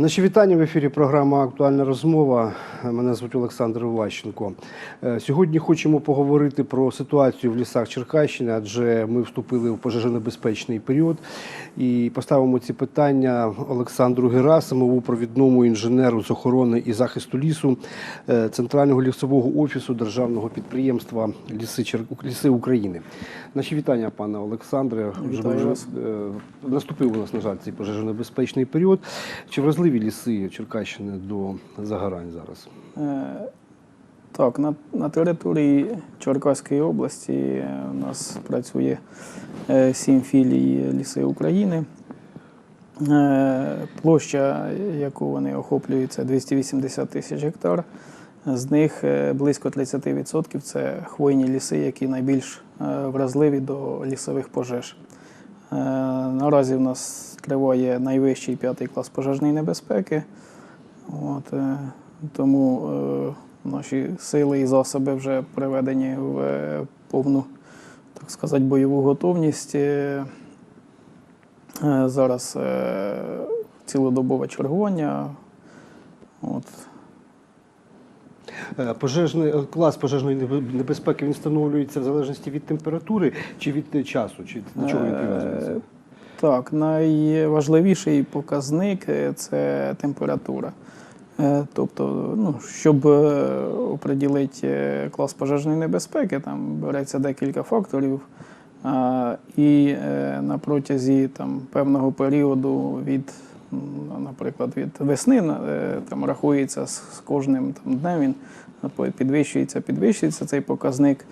Наші вітання в ефірі. Програма Актуальна розмова. Мене звуть Олександр Влащенко. Е, Сьогодні хочемо поговорити про ситуацію в лісах Черкащини, адже ми вступили в пожежонебезпечний період. І поставимо ці питання Олександру Герасимову, провідному інженеру з охорони і захисту лісу е, Центрального лісового офісу державного підприємства Ліси, Чер- Ліси України. Наші вітання, пане Олександре. Вітаю вже, вас. е, Наступив у нас, на жаль, цей пожежонебезпечний період. Чи вразливі ліси Черкащини до загорань зараз? Е, Так, на, на території Черкаської області е, у нас працює е, сім філій Ліси України. Площа, яку вони охоплюють, це 280 тисяч гектар. З них близько 30% це хвойні ліси, які найбільш вразливі до лісових пожеж. Е, Наразі в нас триває найвищий п'ятий клас пожежної небезпеки. От, е, тому е, наші сили і засоби вже приведені в повну, так сказати, бойову готовність. Зараз цілодобове чергування. От, Пожежний е, клас пожежної небезпеки він встановлюється в залежності від температури чи від е, часу? Чи до чого він прив'язується? Е, Так, найважливіший показник е, це температура. Е, Тобто, ну, щоб е, оприділити е, клас пожежної небезпеки, там береться декілька факторів. І е, на протязі там, певного періоду від, наприклад, від весни е, там, рахується з кожним там, днем, він підвищується, підвищується цей показник.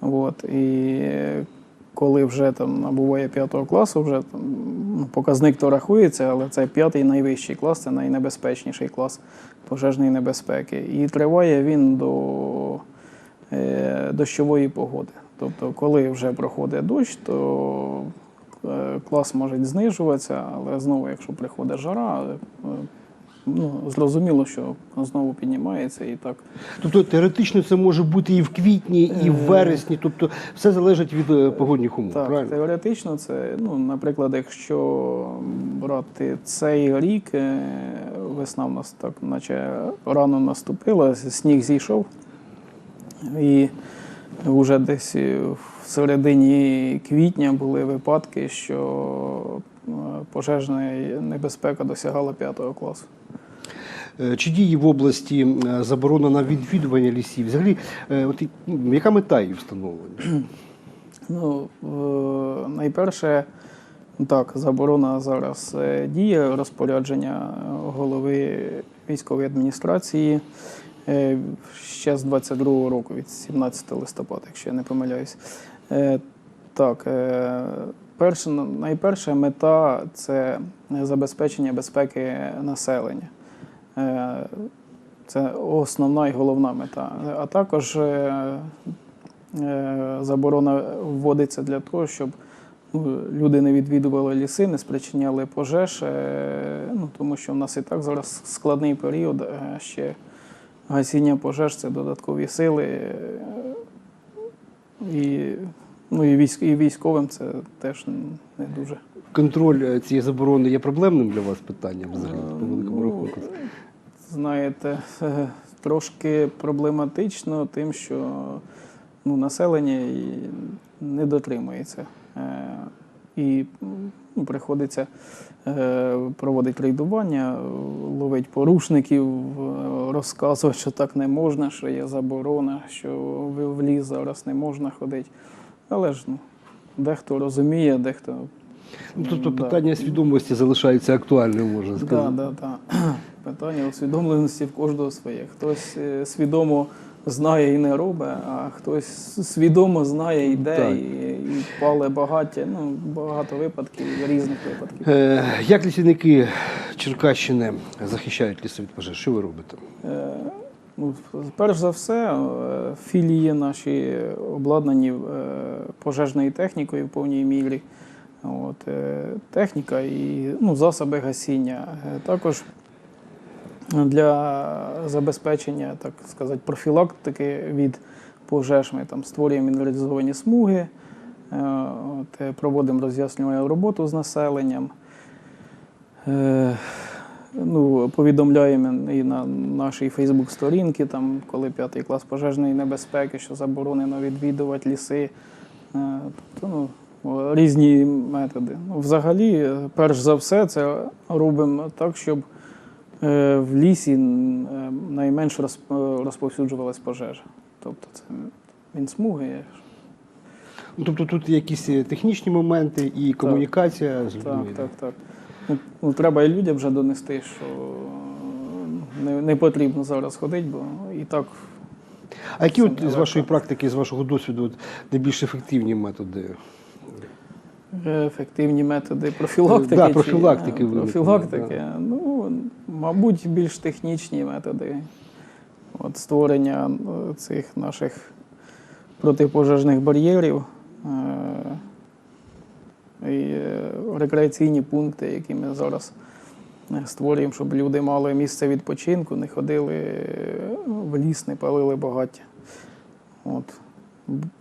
От, і е, коли вже там набуває п'ятого класу, вже там, ну, показник то рахується, але це п'ятий найвищий клас, це найнебезпечніший клас пожежної небезпеки. І триває він до е, дощової погоди. Тобто, коли вже проходить дощ, то е, клас може знижуватися, але знову, якщо приходить жара, е, ну, зрозуміло, що знову піднімається і так. Тобто теоретично це може бути і в квітні, і в Е. вересні. Тобто все залежить від е, погодних умов. Так, правильно? теоретично це, ну, наприклад, якщо брати цей рік, е, весна в нас так, наче рано наступила, сніг зійшов, і вже десь в середині квітня були випадки, що е, пожежна небезпека досягала п'ятого класу. Е, Чи діє в області е, заборона на відвідування лісів? Взагалі, от, ну, яка мета її встановлення? Ну, найперше, так, заборона зараз діє розпорядження голови військової адміністрації ще з 22-го року, від 17 листопада, якщо я не помиляюсь. Е, Так, е, перша, найперша мета це забезпечення безпеки населення. Е, Це основна і головна мета. А також е, Е, заборона вводиться для того, щоб ну, люди не відвідували ліси, не спричиняли пожеж, е, ну, тому що в нас і так зараз складний період, е, ще гасіння пожеж це додаткові сили. е, І, ну, і, військ, і військовим це теж не дуже. Контроль е, цієї заборони є проблемним для вас питанням взагалі по великому Ну, рахунку? Знаєте, е, трошки проблематично тим, що ну, населення не дотримується. І ну, приходиться е, проводити рейдування, ловити порушників, е, розказувати, що так не можна, що є заборона, що в ліс зараз не можна ходити. Але ж ну, дехто розуміє, дехто. Ну, тобто да. питання свідомості залишається актуальним, можна Так, сказати. да, да, да. Питання усвідомленості в кожного своє. Хтось е, свідомо знає і не робить, а хтось свідомо знає, йде Так. і, і пале багаття. Ну, багато випадків, різних випадків. Е, Як лісівники Черкащини захищають ліси від пожеж? Що ви робите? Е, Ну, перш за все, е, філії наші обладнані е, пожежною технікою в повній мірі. От, е, техніка і ну, засоби гасіння. Також для забезпечення, так сказати, профілактики від пожеж ми там створюємо мінералізовані смуги, от, е, проводимо роз'яснювальну роботу з населенням. Е, ну, повідомляємо і на нашій Фейсбук-сторінці, там, коли п'ятий клас пожежної небезпеки, що заборонено відвідувати ліси. Е, Тобто, ну, різні методи. Ну, взагалі, е, перш за все, це робимо так, щоб е, в лісі е, найменш розп- розповсюджувалась пожежа. Тобто це мінсмуги. Ну, тобто тут є якісь е, технічні моменти і комунікація з людьми. Так, так, так. Ну, ну, треба і людям вже донести, що е, не, не потрібно зараз ходити, бо і так А які от, з вашої практики, з вашого досвіду, от, найбільш ефективні методи? ефективні методи профілактики. Да, чи- профілактики е, ви профілактики. Ну, мабуть, більш технічні методи. От створення е, цих наших протипожежних бар'єрів. е, І е, рекреаційні пункти, які ми зараз е, створюємо, щоб люди мали місце відпочинку, не ходили в ліс, не палили багаття. От.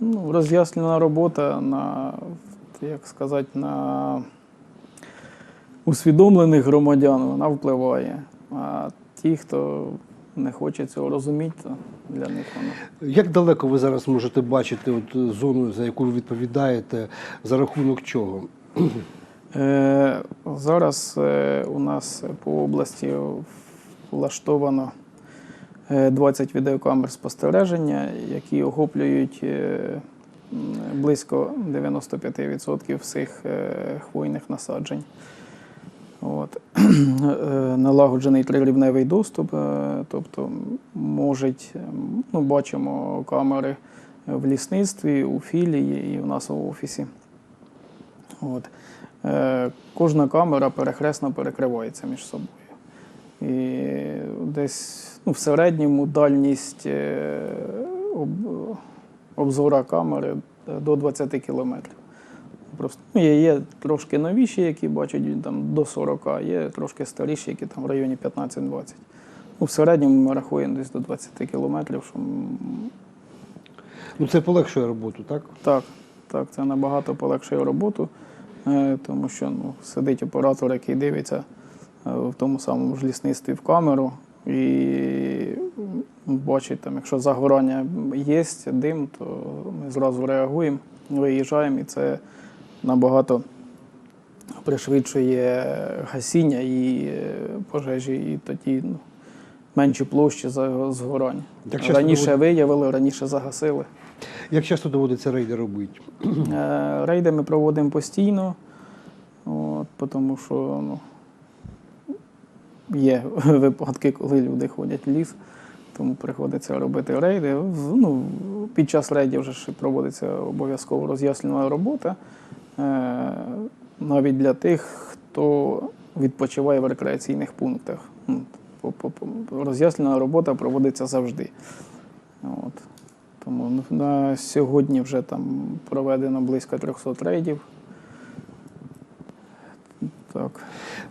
Ну, роз'яснена робота на, як сказати, на усвідомлених громадян вона впливає. А ті, хто не хоче цього розуміти, то для них вона. Як далеко ви зараз можете бачити от, е, зону, за яку ви відповідаєте, за рахунок чого? Е, зараз е, у нас по області влаштовано е, 20 відеокамер спостереження, які охоплюють е, близько 95% всіх е, хвойних насаджень. От. Е, Налагоджений трирівневий доступ, е, тобто можуть, е, ну, бачимо камери в лісництві, у філії і в нас у офісі. От. Кожна камера перехресно перекривається між собою. І десь ну, в середньому дальність обзора камери до 20 кілометрів. Просто ну, є, є трошки новіші, які бачать там, до 40, є трошки старіші, які там в районі 15-20. Ну, в середньому ми рахуємо десь до 20 кілометрів, що Ну, це полегшує роботу, так? так, так, це набагато полегшує роботу, е, тому що ну, сидить оператор, який дивиться е, в тому самому ж лісництві в камеру і бачить, там, якщо загорання є, дим, то ми зразу реагуємо, виїжджаємо, і це набагато пришвидшує гасіння і е, пожежі, і тоді ну, менші площі за- згорання. Раніше довод- виявили, раніше загасили. Як часто доводиться рейди робити? Е, Рейди ми проводимо постійно, от, тому що ну, є випадки, коли люди ходять в ліс, тому приходиться робити рейди. Ну, під час рейдів вже проводиться обов'язково роз'яснювана робота. Е, Навіть для тих, хто відпочиває в рекреаційних пунктах. Ну, Роз'яснювана робота проводиться завжди. От. Тому на сьогодні вже там проведено близько 300 рейдів. Так.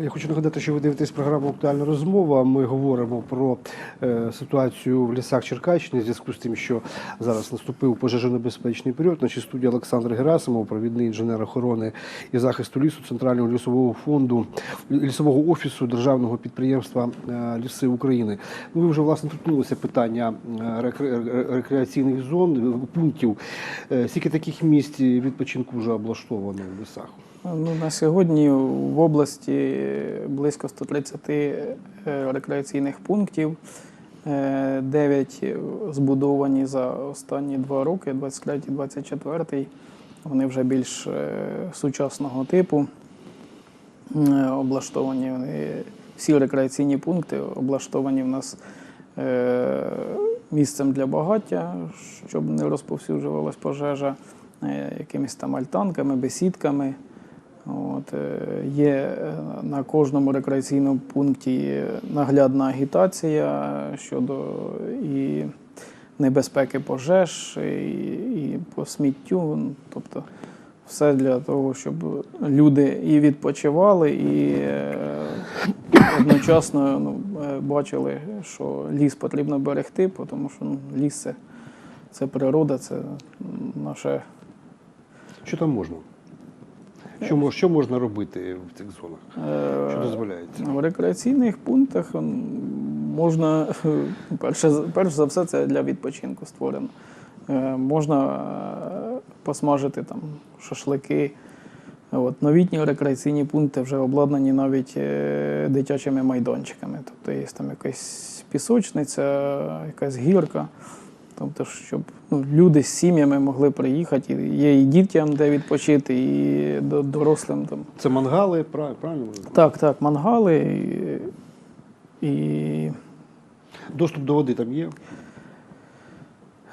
Я хочу нагадати, що ви дивитесь програму Актуальна розмова. Ми говоримо про е, ситуацію в лісах Черкащини в зв'язку з тим, що зараз наступив пожежонебезпечний період. Наші студії Олександр Герасимов, провідний інженер охорони і захисту лісу Центрального лісового фонду лісового офісу державного підприємства е, Ліси України. Ну, ви вже власне торкнулися питання е, рекре- рекреаційних зон, пунктів. Скільки таких місць відпочинку вже облаштовано в лісах? Ну, на сьогодні в області близько 130 е, рекреаційних пунктів. 9 збудовані за останні два роки, 23-24. Вони вже більш е, сучасного типу. Е, Облаштовані вони, всі рекреаційні пункти облаштовані в нас е, місцем для багаття, щоб не розповсюджувалась пожежа, е, якимись там альтанками, бесідками. От, е, є е, на кожному рекреаційному пункті наглядна агітація щодо і небезпеки пожеж, і, і по сміттю. Тобто все для того, щоб люди і відпочивали, і е, одночасно ну, бачили, що ліс потрібно берегти, тому що ну, ліс це, це природа, це наше. Що там можна? Що, мож- що можна робити в цих зонах? Е, Що дозволяється? В рекреаційних пунктах можна, е, перше, перш за все, це для відпочинку створено. Е, Можна е, посмажити там шашлики. От, новітні рекреаційні пункти вже обладнані навіть е, дитячими майданчиками. Тобто є там якась пісочниця, якась гірка. Тобто, щоб ну, люди з сім'ями могли приїхати, і є і дітям де відпочити, і до- дорослим там. Це мангали, правильно? Так, так, мангали і, і Доступ до води там є.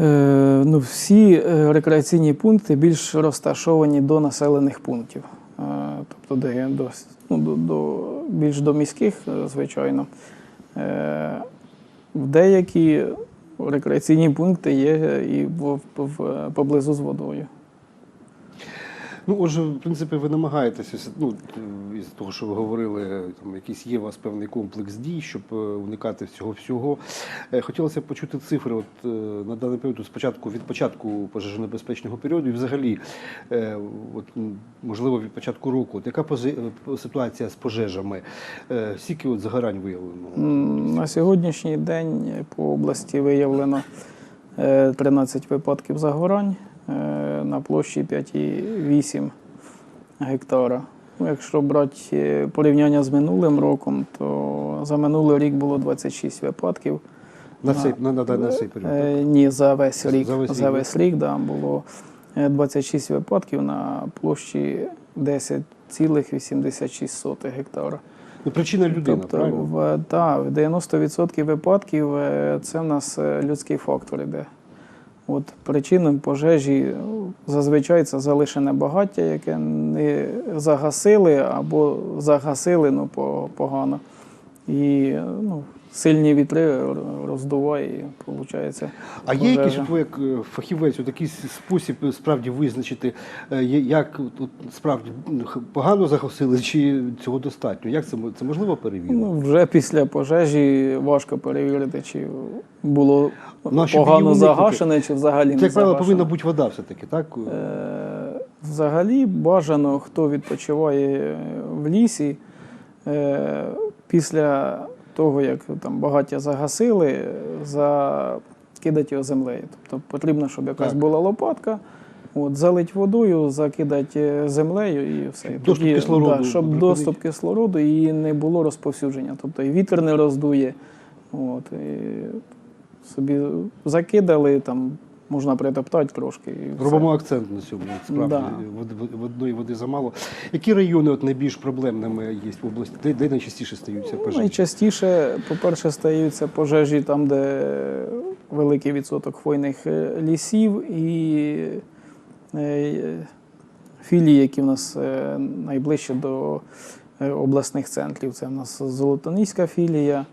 е, ну, всі е, рекреаційні пункти більш розташовані до населених пунктів. Е, тобто, де до, ну, до, до, більш до міських, е, звичайно. Е, в деякі рекреаційні пункти є і в, в, поблизу з водою. Ну, отже, в принципі, ви намагаєтеся, ну, із того, що ви говорили, там якийсь є у вас певний комплекс дій, щоб е, уникати цього всього. Е, Хотілося б почути цифри от, е, на даний період, спочатку від початку пожежонебезпечного періоду і взагалі, от, можливо, від початку року. От яка ситуація з пожежами? Скільки от загорань виявлено? На сьогоднішній день по області виявлено е, 13 випадків загорань на площі 5,8 гектара. Ну, Якщо брати е, порівняння з минулим роком, то за минулий рік було 26 випадків. На цей, на, на, на цей період. Е, Ні, за весь рік. За весь За рік, весь рік да, було е, 26 випадків на площі 10,86 гектара. Ну, причина людина, Тобто, правильно? в, та, в 90% випадків е, це в нас е, людський фактор іде. От причиною пожежі ну, зазвичай це залишене багаття, яке не загасили або загасили ну, по- погано. І е, ну, сильні вітри роздуває, і виходить. А є якийсь ви як е, фахівець, от такий спосіб е, справді визначити, е, як от, справді погано загасили, чи цього достатньо? Як це це можливо перевірити? Ну, вже після пожежі важко перевірити, чи було Ну, погано загашене, чи взагалі Це, не як правило, повинна бути вода все-таки, так? Е, Взагалі бажано, хто відпочиває в лісі, е, після того, як там багаття загасили, закидати його землею. Тобто потрібно, щоб якась Так. була лопатка, от, залить водою, закидати землею і все. Доступ Тоді, кислороду да, щоб припинити. доступ кислороду і не було розповсюдження. Тобто і вітер не роздує. От, і собі закидали, там можна притоптати трошки. І. Робимо акцент на цьому. Справді Да. водної води замало. Які райони от найбільш проблемними є в області? Де, де найчастіше стаються Ну, пожежі? Найчастіше, по-перше, стаються пожежі там, де великий відсоток хвойних е, лісів і е, філії, які в нас е, найближче до обласних центрів. Це в нас Золотоніська філія,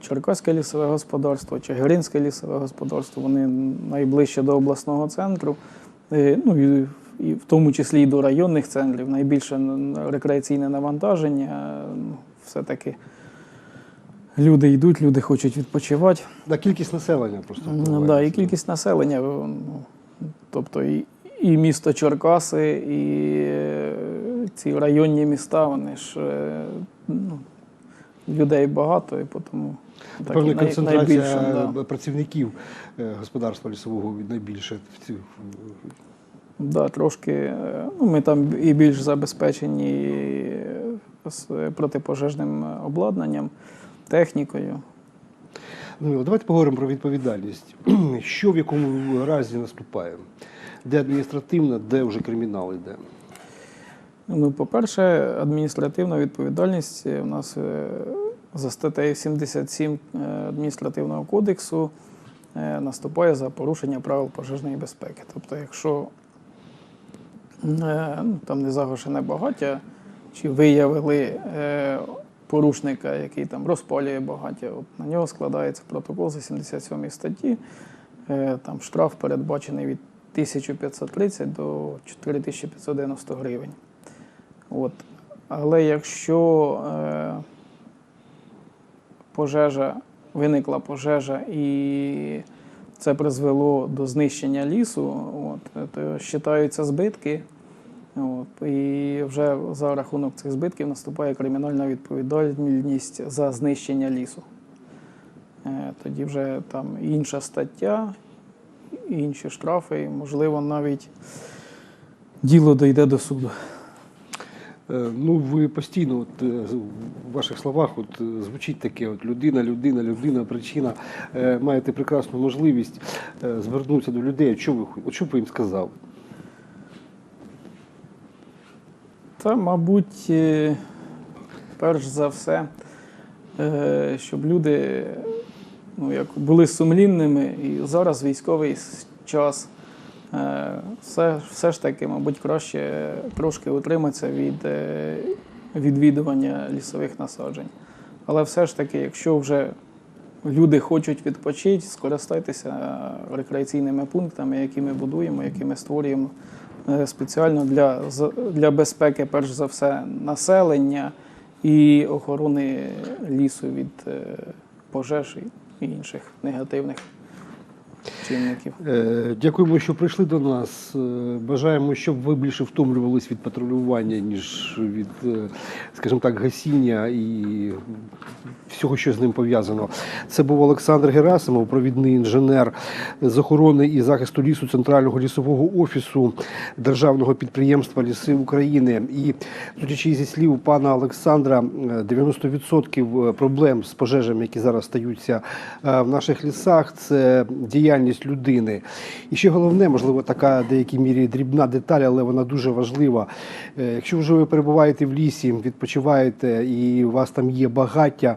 Черкаське лісове господарство, Чигиринське лісове господарство. Вони найближче до обласного центру. Е, Ну, і, і в тому числі і до районних центрів. Найбільше рекреаційне навантаження. е, ну, Все-таки люди йдуть, люди хочуть відпочивати. Да, кількість населення просто. Ну, да, і кількість населення, ну, тобто і, і місто Черкаси, і е, ці районні міста, вони ж е, людей багато, і тому так, Певна і концентрація да. е, працівників е, господарства лісового найбільше в цю Да, трошки. е, Ну, ми там і більш забезпечені е, з протипожежним обладнанням, технікою. Ну, давайте поговоримо про відповідальність. Що в якому разі наступає? Де адміністративна, де вже кримінал йде? Ну, по-перше, адміністративна відповідальність у нас е, за статтею 77 е, адміністративного кодексу е, наступає за порушення правил пожежної безпеки. Тобто, якщо е, ну, там не загашене багаття, чи виявили е, порушника, який там розпалює багаття, от на нього складається протокол за 77 статті. Е, Там штраф передбачений від 1530 до 4590 гривень. От. Але якщо е, пожежа, виникла пожежа і це призвело до знищення лісу, от, то вважаються збитки От, і вже за рахунок цих збитків наступає кримінальна відповідальність за знищення лісу. Е, Тоді вже там інша стаття, інші штрафи, і, можливо, навіть діло дійде до суду. Е, Ну, ви постійно, от, е, в ваших словах, от, е, звучить таке: от, людина, людина, людина, причина. Маєте прекрасну можливість звернутися до людей. Що ви, от що ви їм сказали? Та, мабуть, перш за все, щоб люди ну, як були сумлінними, і зараз військовий час. Е, Все, все ж таки, мабуть, краще трошки утриматися від е, відвідування лісових насаджень. Але все ж таки, якщо вже люди хочуть відпочити, скористайтеся рекреаційними пунктами, які ми будуємо, які ми створюємо е, спеціально для, для безпеки, перш за все, населення і охорони лісу від е, пожеж і інших негативних чинників. Е, Дякуємо, що прийшли до нас. Е, Бажаємо, щоб ви більше втомлювались від патрулювання, ніж від, е, скажімо так, гасіння і всього, що з ним пов'язано. Це був Олександр Герасимов, провідний інженер з охорони і захисту лісу Центрального лісового офісу Державного підприємства Ліси України. І судячи зі слів пана Олександра, е, 90% проблем з пожежами, які зараз стаються в наших лісах, це діяльність людини. І ще головне, можливо, така в деякій мірі дрібна деталь, але вона дуже важлива. Е, Якщо вже ви перебуваєте в лісі, відпочиваєте і у вас там є багаття,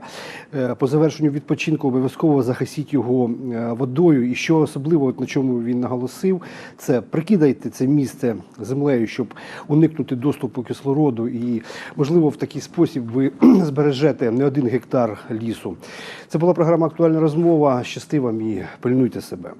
е, по завершенню відпочинку обов'язково захисіть його е, водою. І що особливо, от на чому він наголосив, це прикидайте це місце землею, щоб уникнути доступу кислороду. І, можливо, в такий спосіб ви збережете не один гектар лісу. Це була програма Актуальна розмова. Щасти вам і пильнуйте себе.